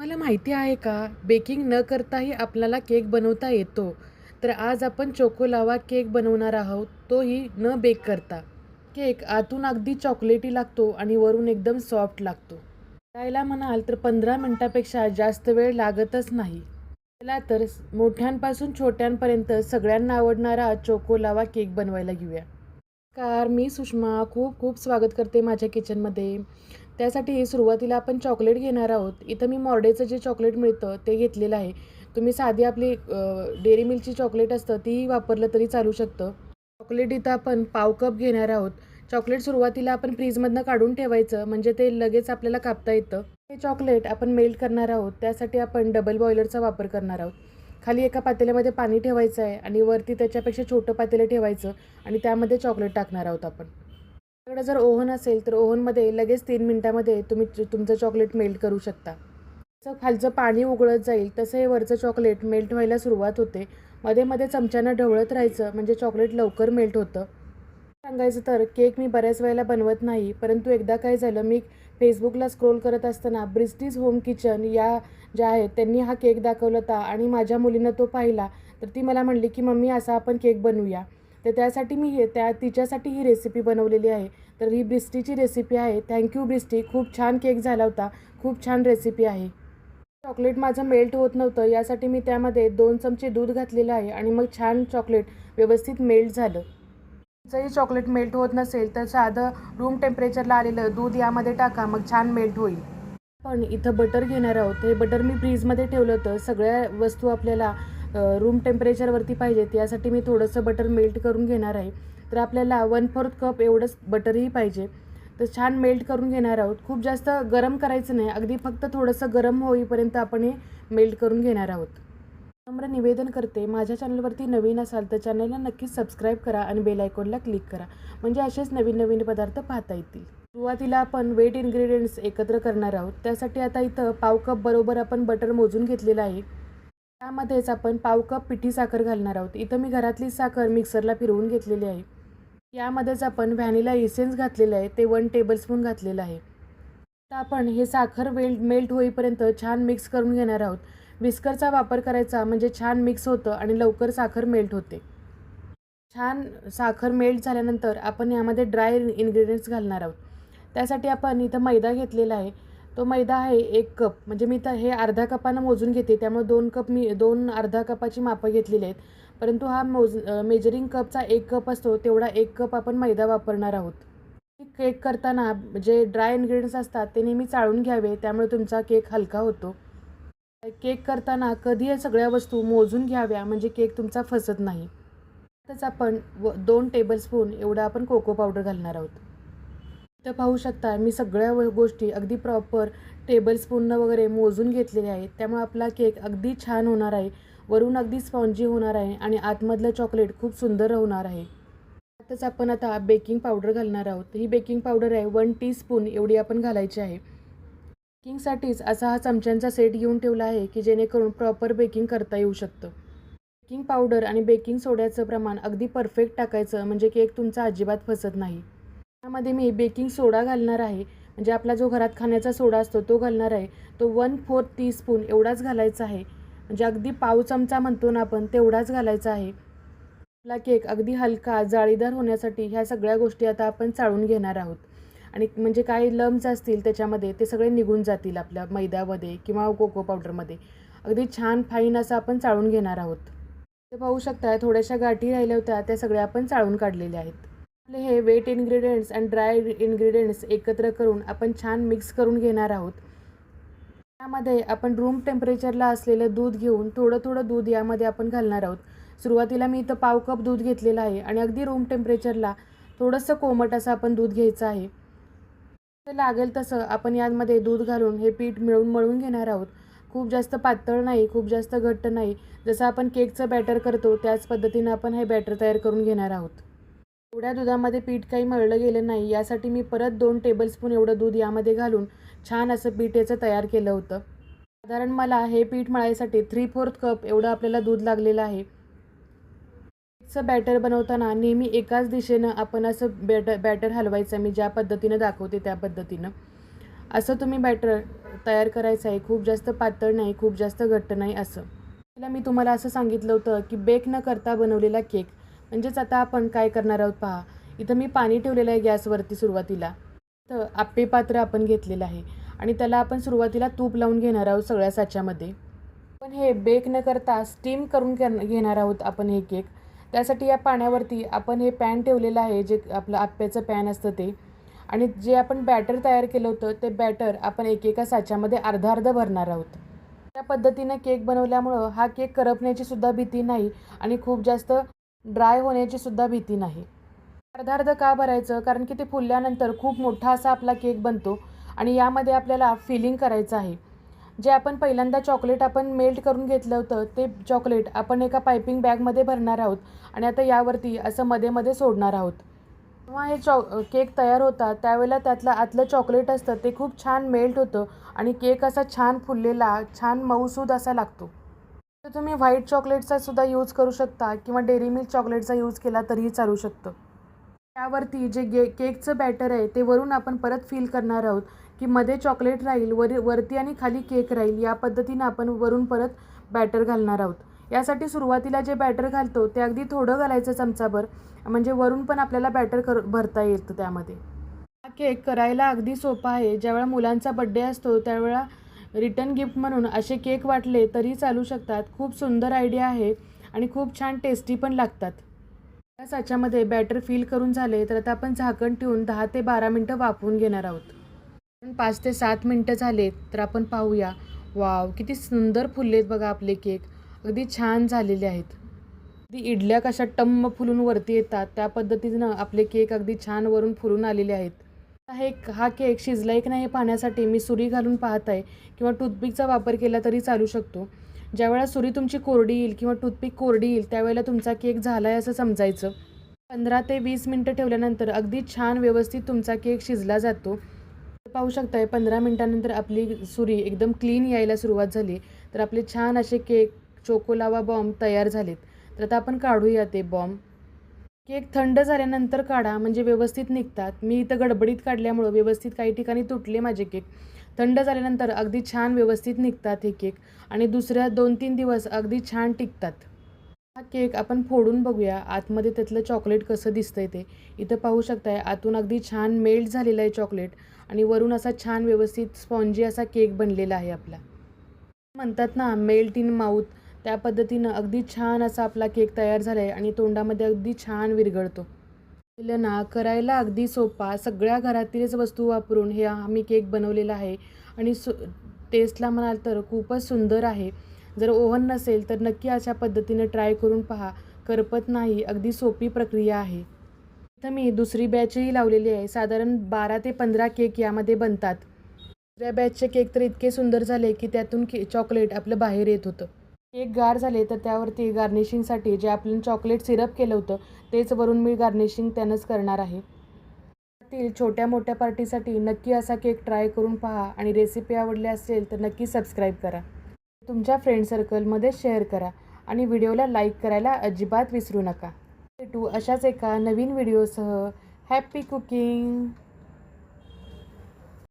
मला माहिती आहे का? बेकिंग न करताही आपल्याला केक बनवता येतो. तर आज आपण चोको लावा केक बनवणार आहोत. तोही न बेक करता. केक आतून अगदी चॉकलेटी लागतो आणि वरून एकदम सॉफ्ट लागतो. करायला म्हणाल तर पंधरा मिनटापेक्षा जास्त वेळ लागतच नाही. चला तर मोठ्यांपासून छोट्यांपर्यंत सगळ्यांना आवडणारा चोको लावा केक बनवायला घेऊया. कार मी सुषमा. खूप खूप स्वागत करते माझ्या किचनमध्ये त्यासाठी सुरुवातीला आपण चॉकलेट घेणार आहोत. इथं मी मॉर्डेचं जे चॉकलेट मिळतं ते घेतलेलं आहे. तुम्ही साधी आपली डेअरी मिल्कची चॉकलेट असतं तीही वापरलं तरी चालू शकतं. चॉकलेट इथं आपण पाव कप घेणार आहोत. चॉकलेट सुरुवातीला आपण फ्रीजमधनं काढून ठेवायचं म्हणजे ते लगेच आपल्याला कापता येतं. हे चॉकलेट आपण मेल्ट करणार आहोत त्यासाठी आपण डबल बॉयलरचा वापर करणार आहोत. खाली एका पातेल्यामध्ये पाणी ठेवायचं आहे आणि वरती त्याच्यापेक्षा छोटं पातेलं ठेवायचं आणि त्यामध्ये चॉकलेट टाकणार आहोत आपण. आपल्याकडे जर ओव्हन असेल तर ओव्हनमध्ये लगेच तीन मिनटामध्ये तुम्ही तुमचं चॉकलेट मेल्ट करू शकता. जसं खालचं पाणी उगळत जाईल तसं हे वरचं चॉकलेट मेल्ट व्हायला सुरुवात होते. मध्ये मध्ये चमच्यानं ढवळत राहायचं म्हणजे चॉकलेट लवकर मेल्ट होतं. सांगायचं तर केक मी बऱ्याच वेळेला बनवत नाही परंतु एकदा काय झालं मी फेसबुकला स्क्रोल करत असताना ब्रिस्टीज होम किचन या ज्या आहेत त्यांनी हा केक दाखवला होता आणि माझ्या मुलीनं तो पाहिला. तर ती मला म्हणली की मम्मी असा आपण केक बनवूया. तर त्यासाठी मी हे त्या तिच्यासाठी ही रेसिपी बनवलेली आहे. तर ही ब्रिस्टीची रेसिपी आहे. थँक्यू ब्रिस्टी. खूप छान केक झाला होता. खूप छान रेसिपी आहे. चॉकलेट माझं मेल्ट होत नव्हतं. यासाठी मी त्यामध्ये दोन चमचे दूध घातलेलं आहे आणि मग छान चॉकलेट व्यवस्थित मेल्ट झालं. जरी चॉकलेट मेल्ट होत नसेल तर साधं रूम टेम्परेचरला आलेलं दूध यामध्ये टाका. मग छान मेल्ट होईल. पण इथं बटर घेणार आहोत. हे बटर मी फ्रीजमध्ये ठेवलं होतं. सगळ्या वस्तू आपल्याला रूम टेम्परेचरवरती पाहिजे यासाठी मी थोडंसं बटर मेल्ट करून घेणार आहे. तर आपल्याला वन फोर्थ कप एवढंच बटरही पाहिजे. तर छान मेल्ट करून घेणार आहोत. खूप जास्त गरम करायचं नाही अगदी फक्त थोडंसं गरम होईपर्यंत आपण हे मेल्ट करून घेणार आहोत. नम्र निवेदन करते माझ्या चॅनलवरती नवीन असाल तर चॅनलला नक्कीच सबस्क्राईब करा आणि बेल आयकॉनला क्लिक करा. म्हणजे असेच नवीन नवीन पदार्थ पाहता येतील. सुरुवातीला आपण वेट इन्ग्रेडियंट्स एकत्र करणार आहोत. त्यासाठी आता इथं पाव कप बरोबर आपण बटर मोजून घेतलेलं आहे. त्यामध्येच आपण पाव कप पिठी साखर घालणार आहोत. इथं मी घरातली साखर मिक्सरला फिरवून घेतलेली आहे. यामध्येच आपण व्हॅनिला इसेन्स घातलेलं आहे. ते वन टेबलस्पून घातलेलं आहे. आता आपण हे साखर वेल मेल्ट होईपर्यंत छान मिक्स करून घेणार आहोत. विस्करचा वापर करायचा म्हणजे छान मिक्स होतं आणि लवकर साखर मेल्ट होते. छान साखर मेल्ट झाल्यानंतर आपण यामध्ये ड्राय इन्ग्रेडियंट्स घालणार आहोत. त्यासाठी आपण इथं मैदा घेतलेला आहे. तो मैदा आहे एक कप. म्हणजे मी तर हे अर्ध्या कपानं मोजून घेते त्यामुळे दोन कप मी दोन अर्धा कपाची मापं घेतलेली आहेत. परंतु हा मोज मेजरिंग कपचा एक कप असतो तेवढा एक कप आपण मैदा वापरणार आहोत. केक करताना जे ड्राय इन्ग्रेडियंट्स असतात ते नेहमी चाळून घ्यावे त्यामुळे तुमचा केक हलका होतो. केक करताना कधी या सगळ्या वस्तू मोजून घ्याव्या म्हणजे केक तुमचा फसत नाही. त्यातच आपण व दोन टेबलस्पून एवढा आपण कोको पावडर घालणार आहोत. इथं पाहू शकता मी सगळ्या गोष्टी अगदी प्रॉपर टेबलस्पूननं वगैरे मोजून घेतलेल्या आहेत. त्यामुळे आपला केक अगदी छान होणार आहे. वरून अगदी स्पॉन्जी होणार आहे आणि आतमधलं चॉकलेट खूप सुंदर होणार आहे. आताच आपण आता बेकिंग पावडर घालणार आहोत. ही बेकिंग पावडर आहे वन टीस्पून एवढी आपण घालायची आहे. बेकिंगसाठीच असा हा चमच्यांचा सेट घेऊन ठेवला आहे की जेणेकरून प्रॉपर बेकिंग करता येऊ शकतं. बेकिंग पावडर आणि बेकिंग सोड्याचं प्रमाण अगदी परफेक्ट टाकायचं म्हणजे केक तुमचा अजिबात फसत नाही. त्यामध्ये मी बेकिंग सोडा घालणार आहे. म्हणजे आपला जो घरात खाण्याचा सोडा असतो तो घालणार आहे. तो वन फोर्थ टीस्पून एवढाच घालायचा आहे. म्हणजे अगदी पाव चमचा म्हणतो ना आपण तेवढाच घालायचा आहे. आपला केक अगदी हलका जाळीदार होण्यासाठी ह्या सगळ्या गोष्टी आता आपण चाळून घेणार आहोत. आणि म्हणजे काही लम्स असतील त्याच्यामध्ये ते सगळे निघून जातील आपल्या मैद्यामध्ये किंवा कोको पावडरमध्ये अगदी छान फाईन असं आपण चाळून घेणार आहोत. ते पाहू शकता थोड्याशा गाठी राहिल्या होत्या त्या सगळ्या आपण चाळून काढलेल्या आहेत. हे wet ingredients and dry ingredients एकत्र करून आपण छान मिक्स करून घेणार आहोत. त्यामध्ये आपण रूम टेम्परेचरला असलेलं दूध घेऊन थोडं थोडं दूध यामध्ये आपण घालणार आहोत. सुरुवातीला मी इथं पाव कप दूध घेतलेलं आहे आणि अगदी रूम टेम्परेचरला थोडंसं कोमट असं आपण दूध घ्यायचं आहे. लागेल तसं आपण यामध्ये दूध घालून हे पीठ मिळून मळून घेणार आहोत. खूप जास्त पातळ नाही खूप जास्त घट्ट नाही. जसं आपण केकचं बॅटर करतो त्याच पद्धतीनं आपण हे बॅटर तयार करून घेणार आहोत. एवढ्या दुधामध्ये पीठ काही मळलं गेलं नाही यासाठी मी परत दोन टेबलस्पून एवढं दूध यामध्ये घालून छान असं पीठ याचं तयार केलं होतं. साधारण मला हे पीठ मळायसाठी थ्री फोर्थ कप एवढं आपल्याला दूध लागलेलं आहे. पीठचं बॅटर बनवताना नेहमी एकाच दिशेनं आपण असं बॅटर बॅटर हलवायचं मी ज्या पद्धतीनं दाखवते त्या पद्धतीनं. असं तुम्ही बॅटर तयार करायचं आहे खूप जास्त पातळ नाही खूप जास्त घट्ट नाही असं. पहिला मी तुम्हाला असं सांगितलं होतं की बेक न करता बनवलेला केक म्हणजेच आता आपण काय करणार आहोत पहा. इथं मी पाणी ठेवलेलं आहे गॅसवरती सुरुवातीला. तर आप्पे पात्र आपण घेतलेलं आहे. आणि त्याला आपण सुरुवातीला तूप लावून घेणार आहोत सगळ्या साच्यामध्ये. पण हे बेक न करता स्टीम करून घेणार आहोत आपण हे केक त्यासाठी या पाण्यावरती आपण हे पॅन ठेवलेलं आहे जे आपलं आप्याचं पॅन असतं ते. आणि जे आपण बॅटर तयार केलं होतं ते बॅटर आपण एकेका साच्यामध्ये अर्धा अर्धा भरणार आहोत. त्या पद्धतीनं केक बनवल्यामुळं हा केक करपण्याची सुद्धा भीती नाही आणि खूप जास्त ड्राय होण्याची सुद्धा भीती नाही. अर्धा अर्ध का भरायचं? कारण की ते फुलल्यानंतर खूप मोठा असा आपला केक बनतो आणि यामध्ये आपल्याला फिलिंग करायचं आहे. जे आपण पहिल्यांदा चॉकलेट आपण मेल्ट करून घेतलं होतं ते चॉकलेट आपण एका पायपिंग बॅगमध्ये भरणार आहोत आणि आता यावरती असं मध्ये मध्ये सोडणार आहोत. जेव्हा हे चॉ केक तयार होता त्यावेळेला त्यातलं आतलं चॉकलेट असतं ते खूप छान मेल्ट होतं आणि केक असा छान फुललेला छान मऊसूद असा लागतो. तर तुम्ही व्हाईट चॉकलेटचा सुद्धा यूज करू शकता किंवा डेअरी मिल्क चॉकलेटचा यूज केला तरीही चालू शकतं. त्यावरती जे गे केकचं बॅटर आहे ते वरून आपण परत फिल करणार आहोत की मध्ये चॉकलेट राहील वर वरती आणि खाली केक राहील या पद्धतीनं आपण वरून परत बॅटर घालणार आहोत. यासाठी सुरुवातीला जे बॅटर घालतो ते अगदी थोडं घालायचं चमचाभर म्हणजे वरून पण आपल्याला बॅटर कर भरता येतं त्यामध्ये. हा केक करायला अगदी सोपा आहे. ज्यावेळा मुलांचा बड्डे असतो त्यावेळा रिटर्न गिफ्ट म्हणून असे केक वाटले तरी चालू शकतात. खूप सुंदर आयडिया आहे आणि खूप छान टेस्टी पण लागतात. या साच्यामध्ये बॅटर फिल करून झाले तर आता आपण झाकण ठेवून दहा ते बारा मिनटं वाफवून घेणार आहोत. पण पाच ते सात मिनटं झाले तर आपण पाहूया. वाव किती सुंदर फुललेत बघा आपले केक. अगदी छान झालेले आहेत. अगदी इडल्या कशा टम्म फुलून वरती येतात त्या पद्धतीनं आपले केक अगदी छान वरून फुलून आलेले आहेत. एक हा केक शिजला एक नाही पाहण्यासाठी मी सुरी घालून पाहत आहे किंवा टूथपिकचा वापर केला तरी चालू शकतो. ज्यावेळेला सुरी तुमची कोरडी येईल किंवा टूथपिक कोरडी येईल त्यावेळेला तुमचा केक झाला आहे असं समजायचं. पंधरा ते वीस मिनटं ठेवल्यानंतर अगदी छान व्यवस्थित तुमचा केक शिजला जातो. पाहू शकताय पंधरा मिनटानंतर आपली सुरी एकदम क्लीन यायला सुरुवात झाली. तर आपले छान असे केक चोकोलावा बॉम्ब तयार झालेत. तर आता आपण काढूया ते बॉम्ब. केक थंड झाल्यानंतर काढा म्हणजे व्यवस्थित निघतात. मी इथं गडबडीत काढल्यामुळं व्यवस्थित काही ठिकाणी तुटले माझे केक. थंड झाल्यानंतर अगदी छान व्यवस्थित निघतात हे केक आणि दुसऱ्या दोन तीन दिवस अगदी छान टिकतात. हा केक आपण फोडून बघूया आतमध्ये त्यातलं चॉकलेट कसं दिसतंय ते. इथं पाहू शकताय आतून अगदी छान मेल्ट झालेलं आहे चॉकलेट आणि वरून असा छान व्यवस्थित स्पॉन्जी असा केक बनलेला आहे आपला. म्हणतात ना मेल्ट इन माऊथ त्या पद्धतीनं अगदी छान असा आपला केक तयार झाला आहे आणि तोंडामध्ये अगदी छान विरघळतो. ना करायला अगदी सोपा. सगळ्या घरातीलच वस्तू वापरून हे आम्ही केक बनवलेला आहे आणि सु टेस्टला म्हणाल तर खूपच सुंदर आहे. जर ओव्हन नसेल तर नक्की अशा पद्धतीने ट्राय करून पहा. करपत नाही अगदी सोपी प्रक्रिया आहे. इथं मी दुसरी बॅचही लावलेली आहे. साधारण बारा ते पंधरा केक यामध्ये बनतात. दुसऱ्या बॅचचे केक तर इतके सुंदर झाले की त्यातून के चॉकलेट आपलं बाहेर येत होतं. केक गार झाले तर त्यावरती गार्निशिंगसाठी जे आपण चॉकलेट सिरप केलं होतं तेच वरून मी गार्निशिंग त्यानंच करणार आहे. त्यातील छोट्या मोठ्या पार्टीसाठी नक्की असा केक ट्राय करून पहा आणि रेसिपी आवडली असेल तर नक्की सबस्क्राईब करा. तुमच्या फ्रेंड सर्कलमध्ये शेअर करा आणि व्हिडिओला लाईक करायला अजिबात विसरू नका. भेटू अशाच एका नवीन व्हिडिओसह हॅपी कुकिंग